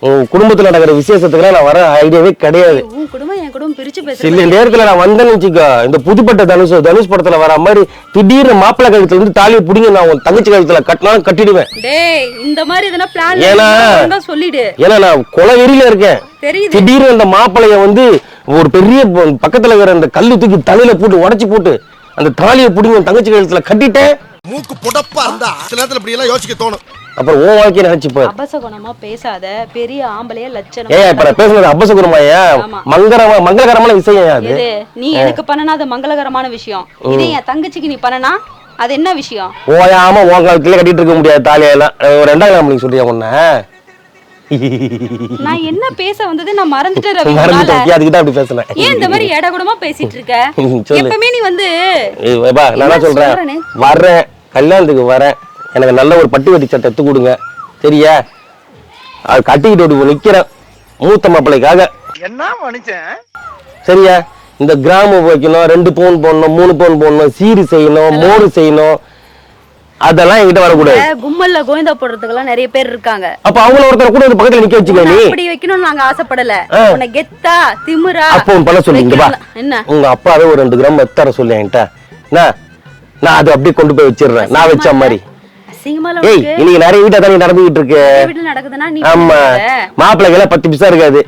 உன் குடும்பத்துல நடக்கிற விசேஷத்துக்குலாம் நான் வர ஐடியாவே கிடையாது. உன் குடும்பம் என் குடும்பம் பிரிச்சு பேசுற சில நேரத்துல நான் வந்தேன்னு வச்சுக்கோ இந்த புதுப்பட்ட தனுஷ் தனுஷ் படத்துல வர மாதிரி திடீர்னு மாப்பிள்ளை கழுத்துல இருந்து தாலியை பிடிங்க நான் உன் தங்கச்சி கழுத்துல கட்டினாலும் கட்டிடுவேன். டேய் இந்த மாதிரி எதனா பிளான் ஏன்னா- சொல்லிடு. ஏன்னா நான் கொலை வெறியில இருக்கேன். தெரியுது. திடீர்னு அந்த மாப்பிளைய வந்து ஒரு பெரிய பக்கத்துல இருக்கிற அந்த கல்லு தூக்கி தலையில போட்டு உடைச்சு போட்டு அந்த தாலியை பிடிங்க உன் தங்கச்சி கழுத்துல கட்டிட்டேன். மூக்கு புடப்பா இருந்தா சில நேரத்துல இப்படி எல்லாம் யோசிக்க தோணும். அப்புறம் உன் வாழ்க்கையை நினைச்சுப்பாரு அபசகுணமா பேசாத பெரிய ஆம்பளைய லட்சணம் ஏன் இப்ப நான் பேசுனது அபசகுரமாயா ஆமா. மங்களரமா மங்களகரமான விஷயம் ஏன் அது? நீ எனக்கு பண்ணனா அது மங்களகரமான விஷயம். இதே என் தங்கச்சிக்கு நீ பண்ணனா அது என்ன விஷயம்? ஓயாம உன் காலத்துல கட்டிட்டு இருக்க முடியாது தாலியெல்லாம். ரெண்டாம் கிராம் நீங்க சொல்றியா நான் என்ன பேச வந்தது? நான் மறந்துட்டேன் ரவி மறந்துட்டேன். அதுக்கு தான் அப்படி பேசுனேன். ஏன் இந்த மாதிரி ஏடகுடமா பேசிட்டு இருக்க. எப்பவுமே நீ வந்து நான் சொல்றேனே? வர்றேன். கல்யாணத்துக்கு வரேன் எனக்கு நல்ல ஒரு பட்டு வெட்டி சட்டை எடுத்து கொடுங்க. சரியா? அது கட்டிக்கிட்டு ஒரு நிக்கிறேன். மூத்த மாப்பிள்ளைக்காக. என்ன மனுஷன்? சரியா? இந்த கிராமம் வைக்கணும் ரெண்டு பவுன் போடணும் மூணு பவுன் போடணும் சீரு செய்யணும் மோரு செய்யணும். அதெல்லாம் என்கிட்ட வரக்கூடாது. கும்மல்ல கோவிந்தா போடுறதுக்கெல்லாம் நிறைய பேர் இருக்காங்க. அப்ப அவங்கள ஒருத்தர் கூட வந்து பக்கத்துல நிக்க வச்சுக்க நீ. அப்படி வைக்கணும்னு நாங்க ஆசைப்படல. உன்னை கெத்தா திமிரா அப்போ ஒண்ணு பண்ண சொல்லி இங்க என்ன? உங்க அப்பாவே ஒரு ரெண்டு கிராம் எத்தர சொல்லி என்கிட்ட. என்ன? நான் அதை அப்படியே கொண்டு போய் வச்சிடுறேன். நான் வச்ச மாதிரி. அசிங்கமால இன்னைக்கு நிறைய வீட்டை தானே நடந்துகிட்டு இருக்கு. வீட்டுல நடக்குதுன்னா நீ ஆமா. எல்லாம் பத்து பிசா இருக்காது.